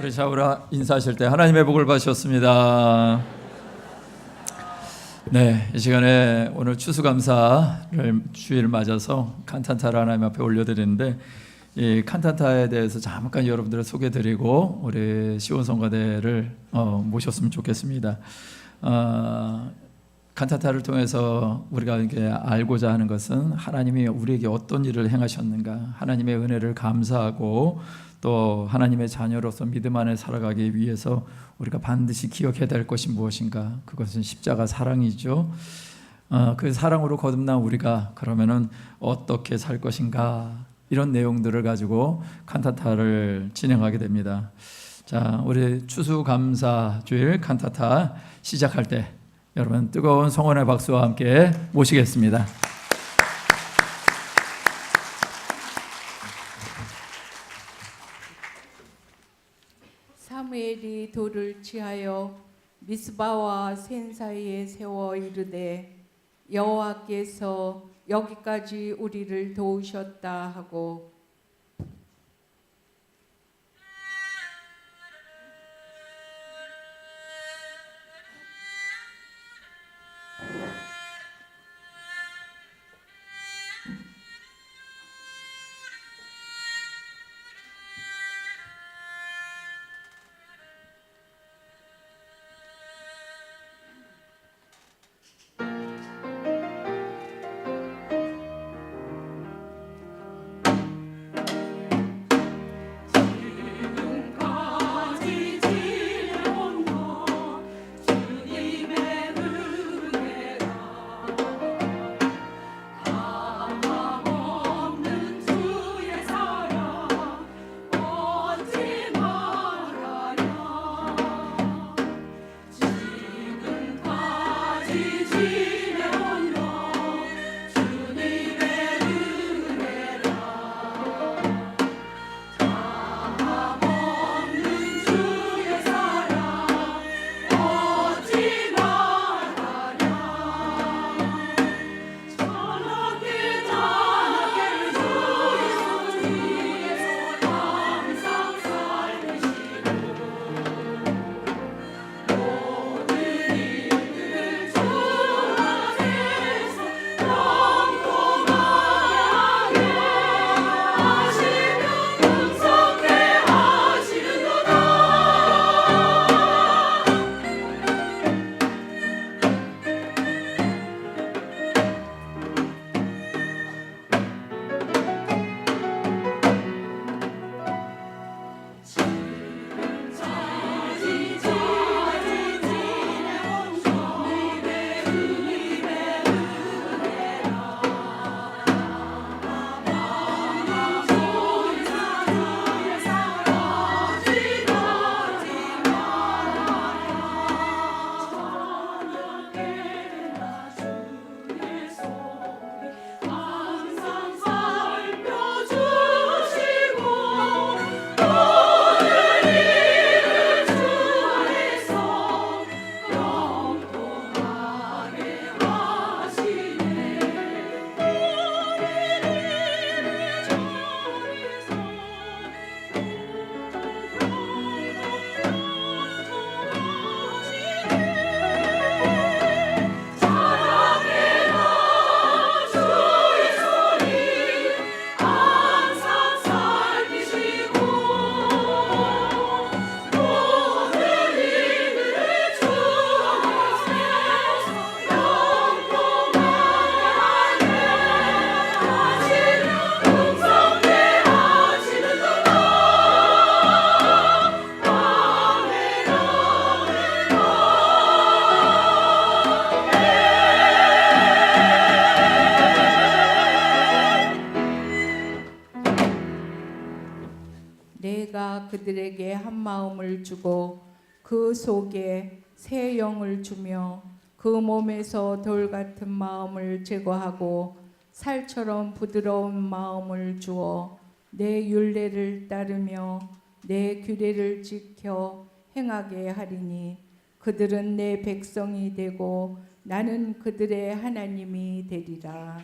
우리 샤우라 인사하실 때 하나님의 복을 받으셨습니다. 네, 이 시간에 오늘 추수감사를 주일 맞아서 칸탄타를 하나님 앞에 올려드리는데 이 칸탄타에 대해서 잠깐 여러분들을 소개드리고 우리 시온 성가대를 어, 모셨으면 좋겠습니다. 어, 칸타타를 통해서 우리가 이게 알고자 하는 것은 하나님이 우리에게 어떤 일을 행하셨는가, 하나님의 은혜를 감사하고 또 하나님의 자녀로서 믿음 안에 살아가기 위해서 우리가 반드시 기억해야 될 것이 무엇인가? 그것은 십자가 사랑이죠. 어, 그 사랑으로 거듭난 우리가 그러면은 어떻게 살 것인가? 이런 내용들을 가지고 칸타타를 진행하게 됩니다. 자, 우리 추수감사 주일 칸타타 시작할 때 여러분 뜨거운 성원의 박수와 함께 모시겠습니다. 사무엘이 돌을 취하여 미스바와 센 사이에 세워 이르되 여호와께서 여기까지 우리를 도우셨다 하고 그들에게 한 마음을 주고 그 속에 새 영을 주며 그 몸에서 돌 같은 마음을 제거하고 살처럼 부드러운 마음을 주어 내 율례를 따르며 내 규례를 지켜 행하게 하리니 그들은 내 백성이 되고 나는 그들의 하나님이 되리라.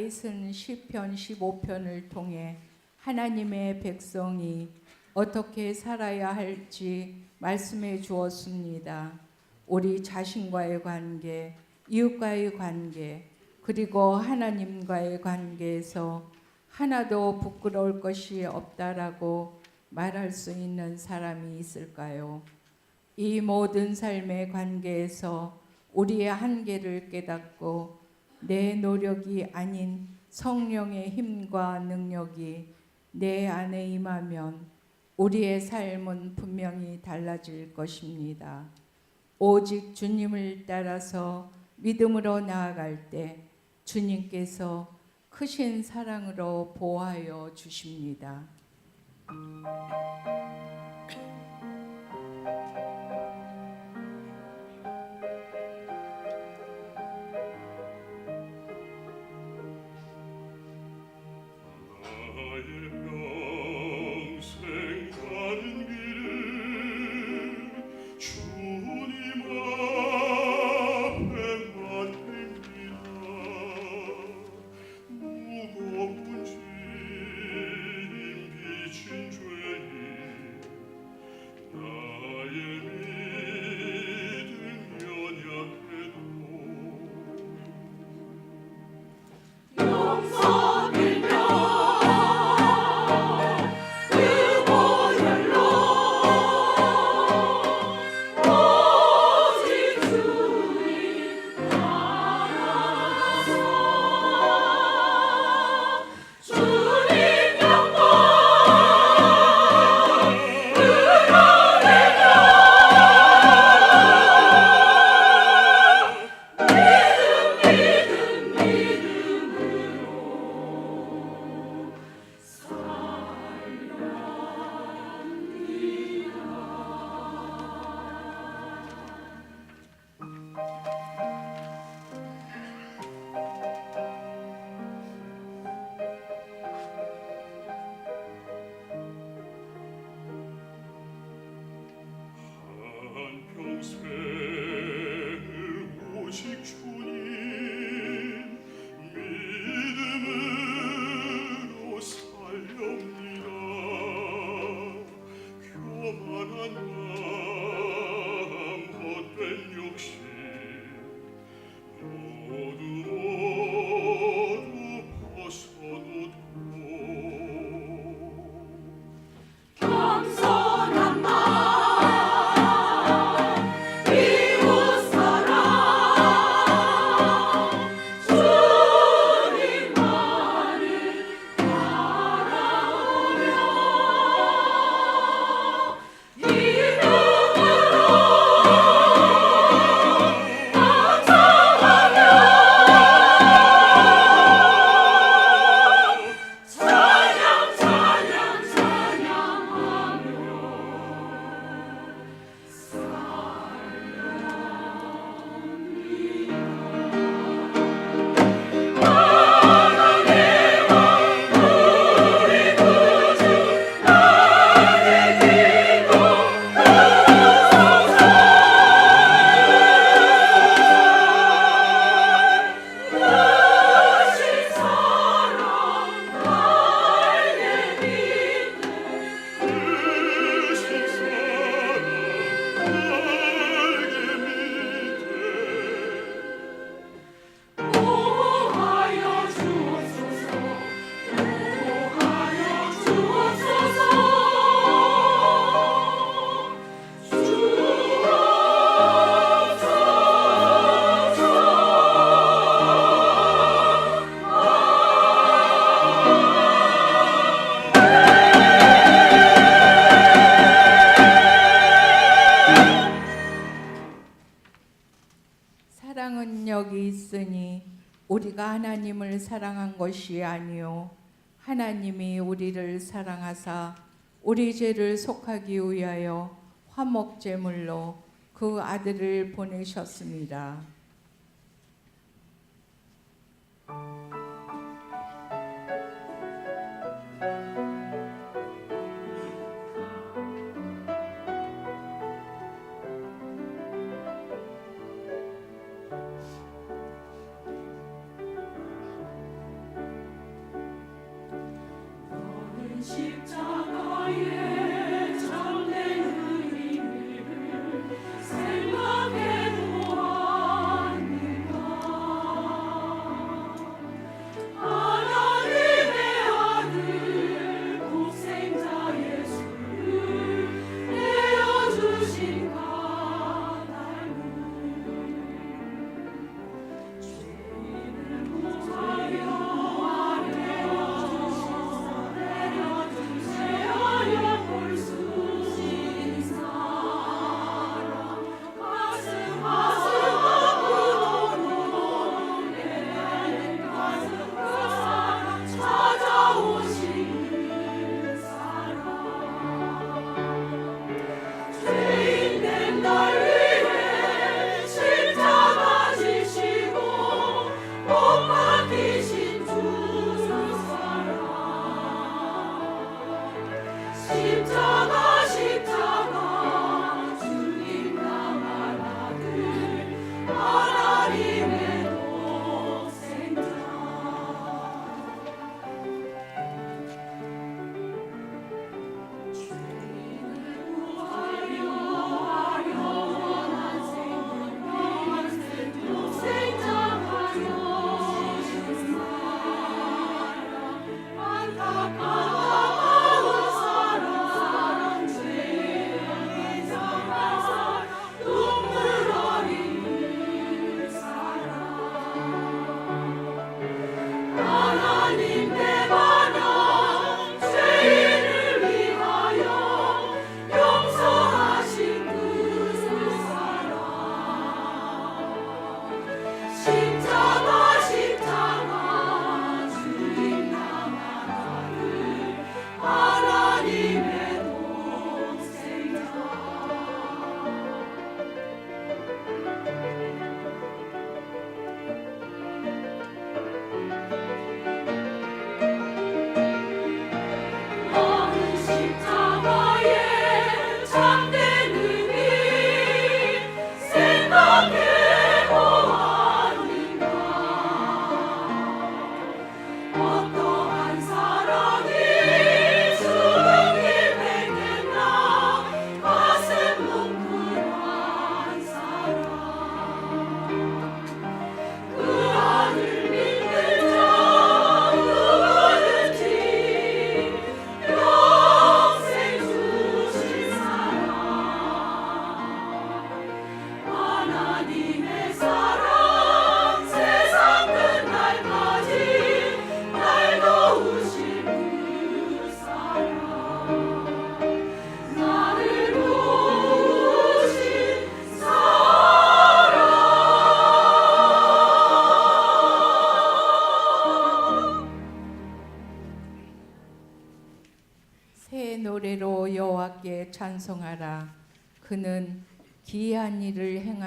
다윗은 시편 15편을 통해 하나님의 백성이 어떻게 살아야 할지 말씀해 주었습니다. 우리 자신과의 관계, 이웃과의 관계, 그리고 하나님과의 관계에서 하나도 부끄러울 것이 없다라고 말할 수 있는 사람이 있을까요? 이 모든 삶의 관계에서 우리의 한계를 깨닫고 내 노력이 아닌 성령의 힘과 능력이 내 안에 임하면 우리의 삶은 분명히 달라질 것입니다. 오직 주님을 따라서 믿음으로 나아갈 때 주님께서 크신 사랑으로 보호하여 주십니다. 우리가 하나님을 사랑한 것이 아니요 하나님이 우리를 사랑하사 우리 죄를 속하기 위하여 화목 제물로 그 아들을 보내셨습니다. 십자가에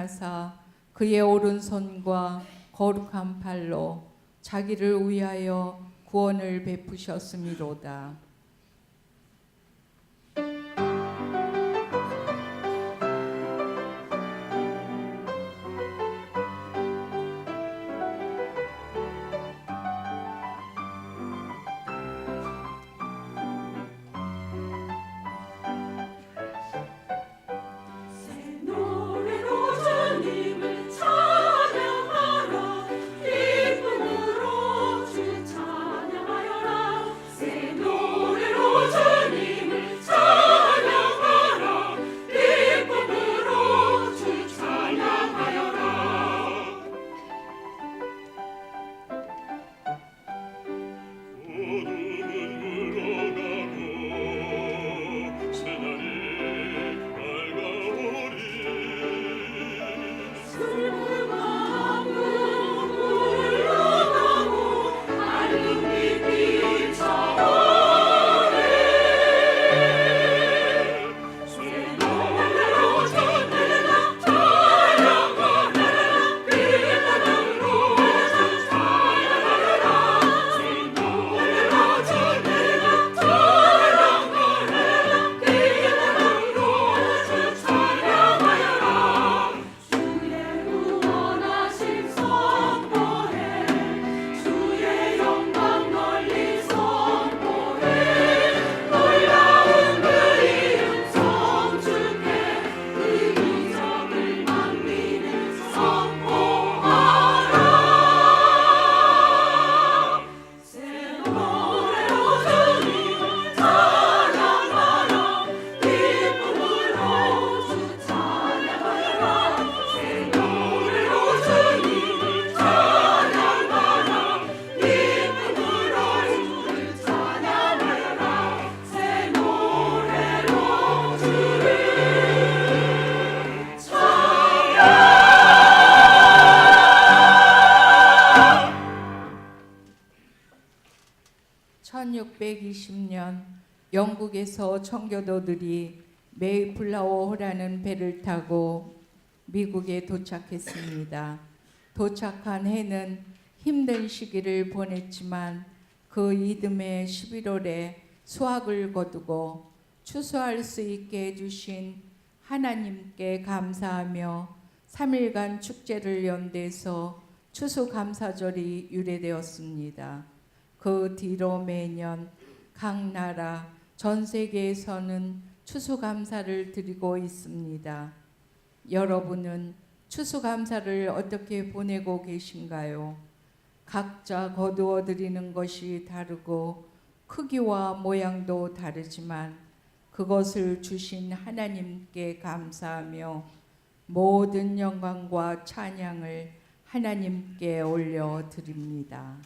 행하사 그의 오른손과 거룩한 팔로 자기를 위하여 구원을 베푸셨음이로다 영국에서 청교도들이 메이플라워호라는 배를 타고 미국에 도착했습니다. 도착한 해는 힘든 시기를 보냈지만 그 이듬해 11월에 수학을 거두고 추수할 수 있게 해주신 하나님께 감사하며 3일간 축제를 연대해서 추수감사절이 유래되었습니다. 그 뒤로 매년 각 나라 전 세계에서는 추수감사를 드리고 있습니다. 여러분은 추수감사를 어떻게 보내고 계신가요? 각자 거두어 드리는 것이 다르고 크기와 모양도 다르지만 그것을 주신 하나님께 감사하며 모든 영광과 찬양을 하나님께 올려 드립니다.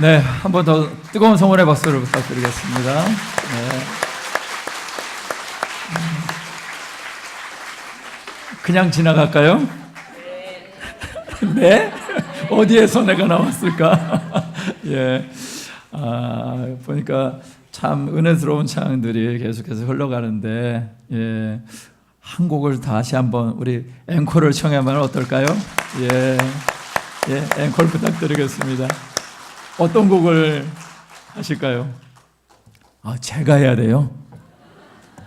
네, 한 번 더 뜨거운 성원의 박수를 부탁드리겠습니다. 네. 그냥 지나갈까요? 네? 어디에서 내가 나왔을까? 예. 아, 보니까 참 은혜스러운 찬양들이 계속해서 흘러가는데, 예. 한 곡을 다시 한번 우리 앵콜을 청하면 어떨까요? 예. 예, 앵콜 부탁드리겠습니다. 어떤 곡을 하실까요? 아, 제가 해야 돼요?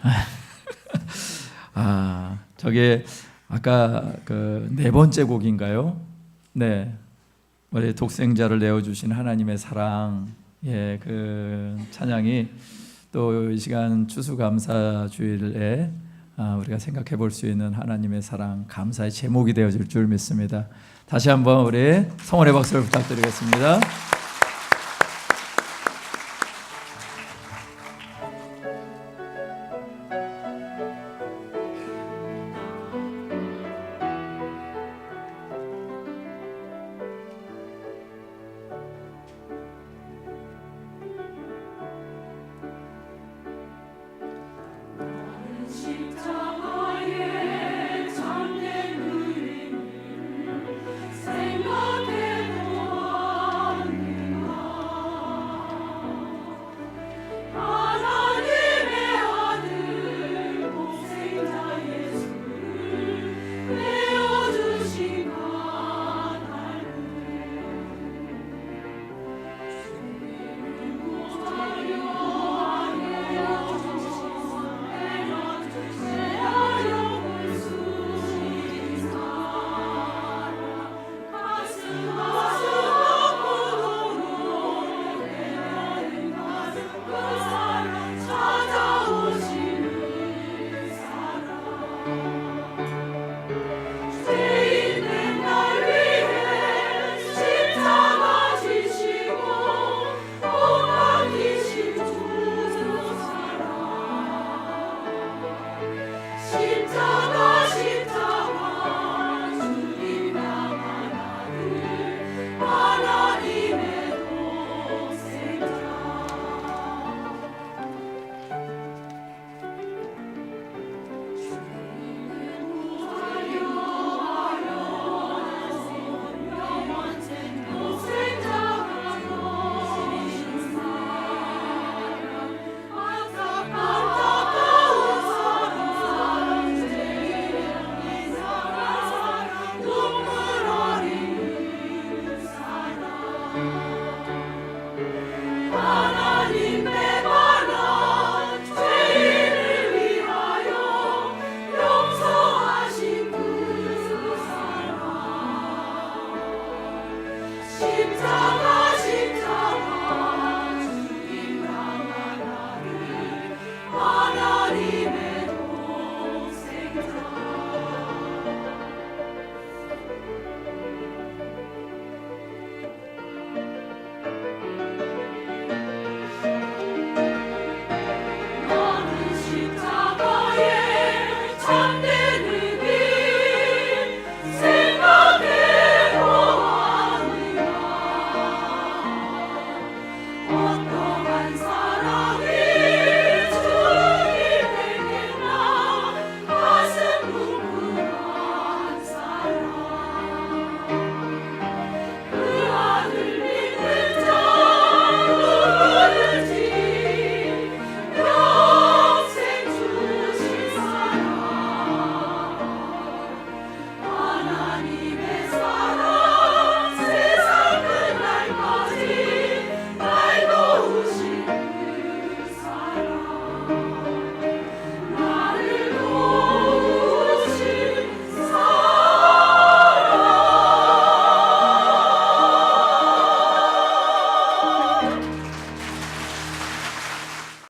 아, 저게 아까 그 네 번째 곡인가요? 네. 우리 독생자를 내어 주신 하나님의 사랑. 예, 그 찬양이 또 이 시간 추수감사 주일에 아, 우리가 생각해 볼 수 있는 하나님의 사랑, 감사의 제목이 되어질 줄 믿습니다. 다시 한번 우리 성원의 박수를 부탁드리겠습니다.